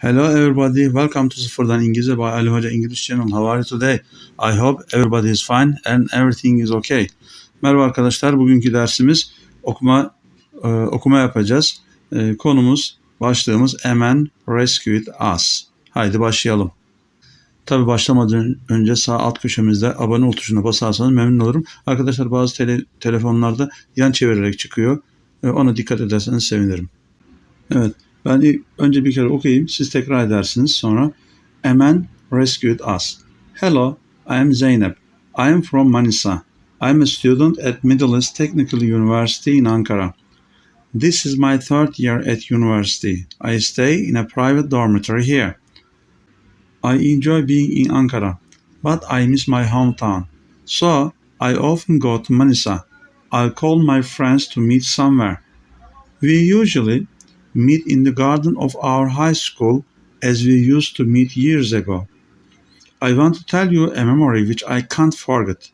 Hello everybody, welcome to Sıfırdan İngilizce by Ali Hoca English Channel. How are you today? I hope everybody is fine and everything is okay. Merhaba arkadaşlar, bugünkü dersimiz okuma e, okuma yapacağız. E, konumuz, başlığımız A Man Rescued Us. Haydi başlayalım. Tabi başlamadan önce sağ alt köşemizde abone ol tuşuna basarsanız memnun olurum. Arkadaşlar bazı tele- telefonlarda yan çevirerek çıkıyor. E, ona dikkat ederseniz sevinirim. Evet. Ben önce bir kere okuyayım. Siz tekrar edersiniz. Sonra A man rescued us. Hello, I am Zeynep. I am from Manisa. I am a student at Middle East Technical University in Ankara. This is my third year at university. I stay in a private dormitory here. I enjoy being in Ankara, but I miss my hometown. So I often go to Manisa. I'll call my friends to meet somewhere. We usually meet in the garden of our high school as we used to meet years ago. I want to tell you a memory which I can't forget.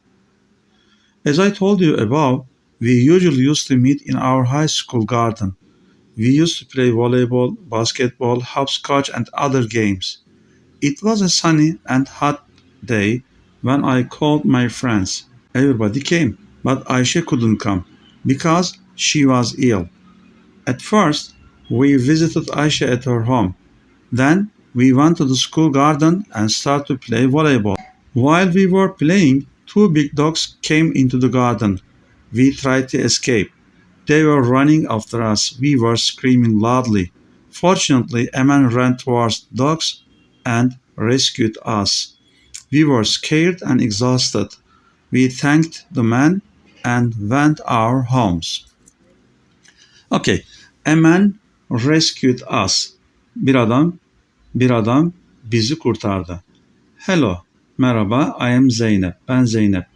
As I told you above, we usually used to meet in our high school garden. We used to play volleyball, basketball, hopscotch, and other games. It was a sunny and hot day when I called my friends. Everybody came, but Aisha couldn't come because she was ill. At first, we visited Aisha at her home. Then we went to the school garden and started to play volleyball. While we were playing, two big dogs came into the garden. We tried to escape. They were running after us. We were screaming loudly. Fortunately, a man ran towards the dogs and rescued us. We were scared and exhausted. We thanked the man and went our homes. Okay. A man rescued us. Bir adam, bir adam bizi kurtardı. Hello, merhaba, I am Zeynep. Ben Zeynep.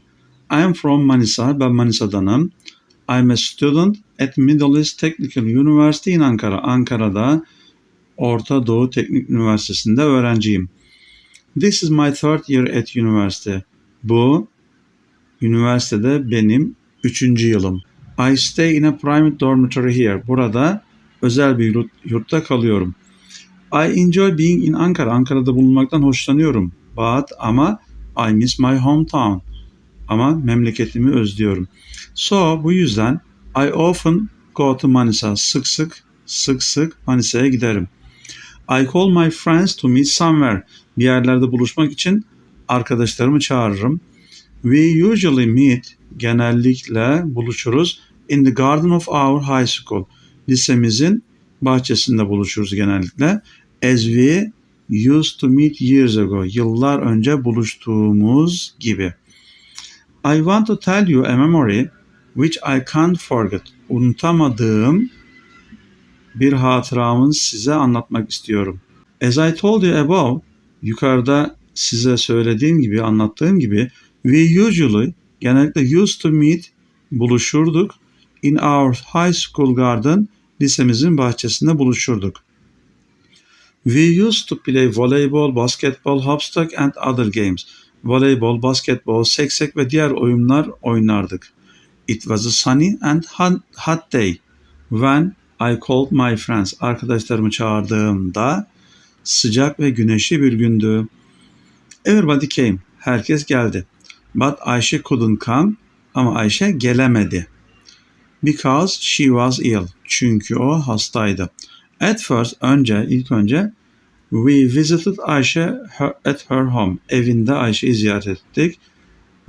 I am from Manisa, ben Manisa'danım. I'm a student at Middle East Technical University in Ankara. Ankara'da Orta Doğu Teknik Üniversitesi'nde öğrenciyim. This is my third year at university. Bu üniversitede benim üçüncü yılım. I stay in a private dormitory here. Burada özel bir yurt- yurtta kalıyorum. I enjoy being in Ankara. Ankara'da bulunmaktan hoşlanıyorum. But ama I miss my hometown. Ama memleketimi özlüyorum. So bu yüzden I often go to Manisa. Sık sık sık sık Manisa'ya giderim. I call my friends to meet somewhere. Bir yerlerde buluşmak için arkadaşlarımı çağırırım. We usually meet genellikle buluşuruz in the garden of our high school. Lisemizin bahçesinde buluşuruz genellikle. As we used to meet years ago. Yıllar önce buluştuğumuz gibi. I want to tell you a memory which I can't forget. Unutamadığım bir hatıramı size anlatmak istiyorum. As I told you above, yukarıda size söylediğim gibi, anlattığım gibi, we usually, genellikle used to meet, buluşurduk in our high school garden, lisemizin bahçesinde buluşurduk. We used to play volleyball, basketball, hopscotch and other games. Voleybol, basketbol, seksek ve diğer oyunlar oynardık. It was a sunny and hot day when I called my friends. Arkadaşlarımı çağırdığımda sıcak ve güneşli bir gündü. Everybody came. Herkes geldi. But Ayşe couldn't come. Ama Ayşe gelemedi. Because she was ill. Çünkü o hastaydı. At first, önce, ilk önce we visited Ayşe her- at her home. Evinde Ayşe'yi ziyaret ettik.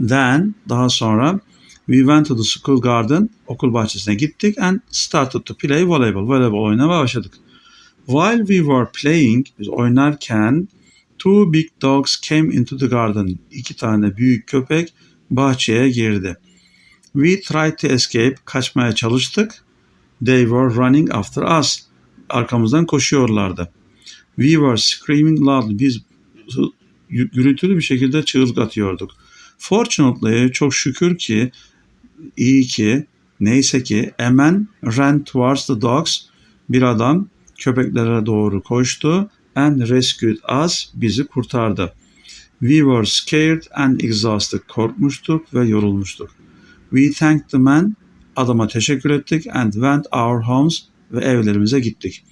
Then, daha sonra we went to the school garden. Okul bahçesine gittik and started to play volleyball. Voleybol oynamaya başladık. While we were playing, biz oynarken two big dogs came into the garden. İki tane büyük köpek bahçeye girdi. We tried to escape. Kaçmaya çalıştık. They were running after us. Arkamızdan koşuyorlardı. We were screaming loud. Biz gürültülü bir şekilde çığlık atıyorduk. Fortunately, çok şükür ki, iyi ki, neyse ki, a man ran towards the dogs. Bir adam köpeklere doğru koştu and rescued us. Bizi kurtardı. We were scared and exhausted. Korkmuştuk ve yorulmuştuk. We thanked the man. Adama teşekkür ettik and went our homes ve evlerimize gittik.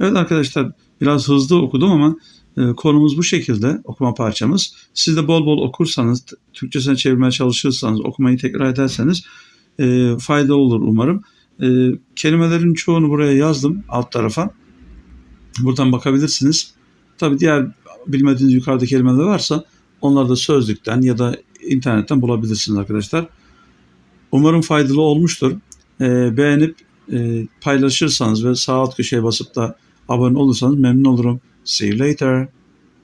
Evet arkadaşlar Biraz hızlı okudum ama e, konumuz bu şekilde okuma parçamız. Siz de bol bol okursanız, Türkçesine çevirmeye çalışırsanız, okumayı tekrar ederseniz e, faydalı olur umarım. E, kelimelerin çoğunu buraya yazdım alt tarafa. Buradan bakabilirsiniz. Tabii diğer bilmediğiniz yukarıda kelimeler varsa onları da sözlükten ya da internetten bulabilirsiniz arkadaşlar. Umarım faydalı olmuştur. E, beğenip e, paylaşırsanız ve sağ alt köşeye basıp da abone olursanız memnun olurum. See you later.